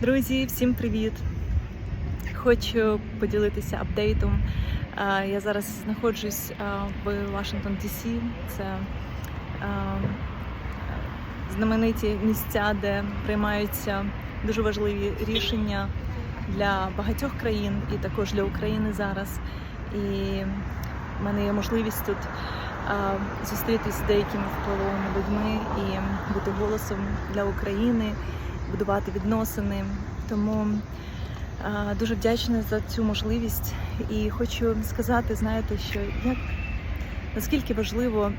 Друзі, всім привіт! Хочу поділитися апдейтом. Е, Я зараз знаходжусь е, в Вашингтон Дісі. Це е, знамениті місця, де приймаються дуже важливі рішення для багатьох країн і також для України зараз. І в мене є можливість тут зустрітися з деякими впливовими людьми і бути голосом для України будувати відносини. Тому дуже вдячна за цю можливість. І хочу сказати, знаєте, що як наскільки важливо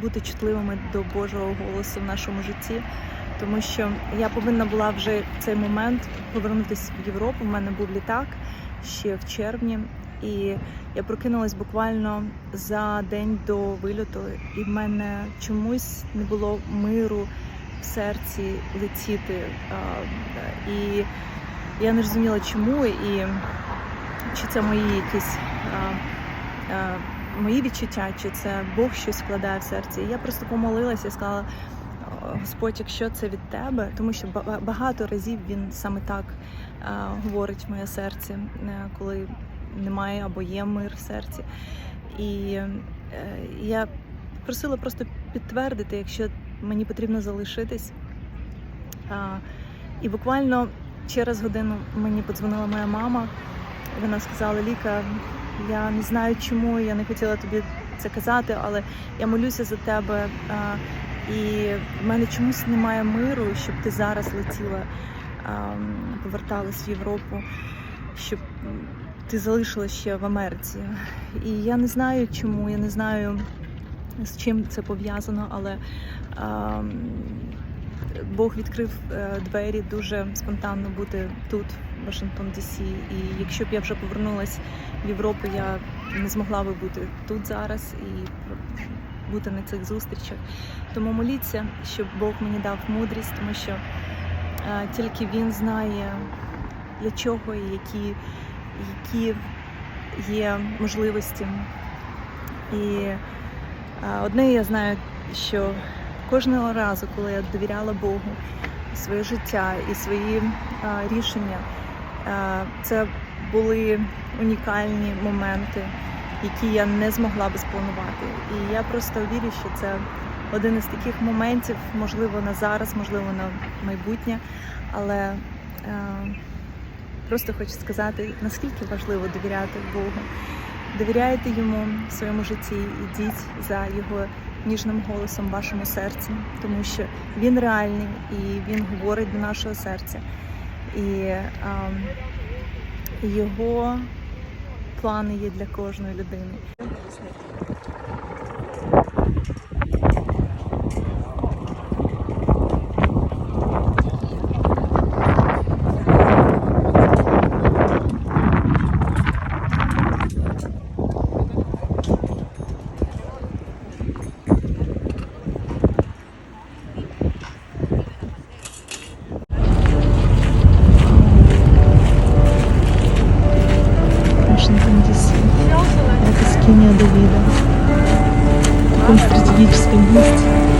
бути чутливими до Божого голосу в нашому житті, тому що я повинна була вже в цей момент повернутися в Європу. У мене був літак ще в червні, і я прокинулась буквально за день до вильоту, і в мене чомусь не було миру в серці летіти. І я не розуміла, чому, і чи це мої якісь мої відчуття, чи це Бог щось вкладає в серці. І я просто помолилася і сказала. Господь, якщо це від тебе, тому що багато разів він саме так говорить в моє серце, е, коли немає або є мир в серці. І е, я просила просто підтвердити, якщо мені потрібно залишитись. І буквально через годину мені подзвонила моя мама. Вона сказала: Ліка, я не знаю чому, я не хотіла тобі це казати, але я молюся за тебе. І в мене чомусь немає миру, щоб ти зараз летіла, поверталась в Європу, щоб ти залишилась ще в Америці. І я не знаю чому, я не знаю з чим це пов'язано, але а, Бог відкрив е, двері дуже спонтанно бути тут, в Вашингтон Дісі. І якщо б я вже повернулася в Європу, я не змогла би бути тут зараз і бути на цих зустрічах. Тому моліться, щоб Бог мені дав мудрість, тому що е, тільки Він знає для чого і які, які є можливості. І одне я знаю, що кожного разу, коли я довіряла Богу своє життя і свої рішення, це були унікальні моменти, які я не змогла би спланувати. І я просто вірю, що це один із таких моментів, можливо, на зараз, можливо, на майбутнє, але просто хочу сказати, наскільки важливо довіряти Богу. Довіряйте йому в своєму житті, ідіть за його ніжним голосом в вашому серці, тому що він реальний і він говорить до нашого серця. І а, його плани є для кожної людини. Вашингтон Дісі. Это скиния Давида. В таком стратегическом месте.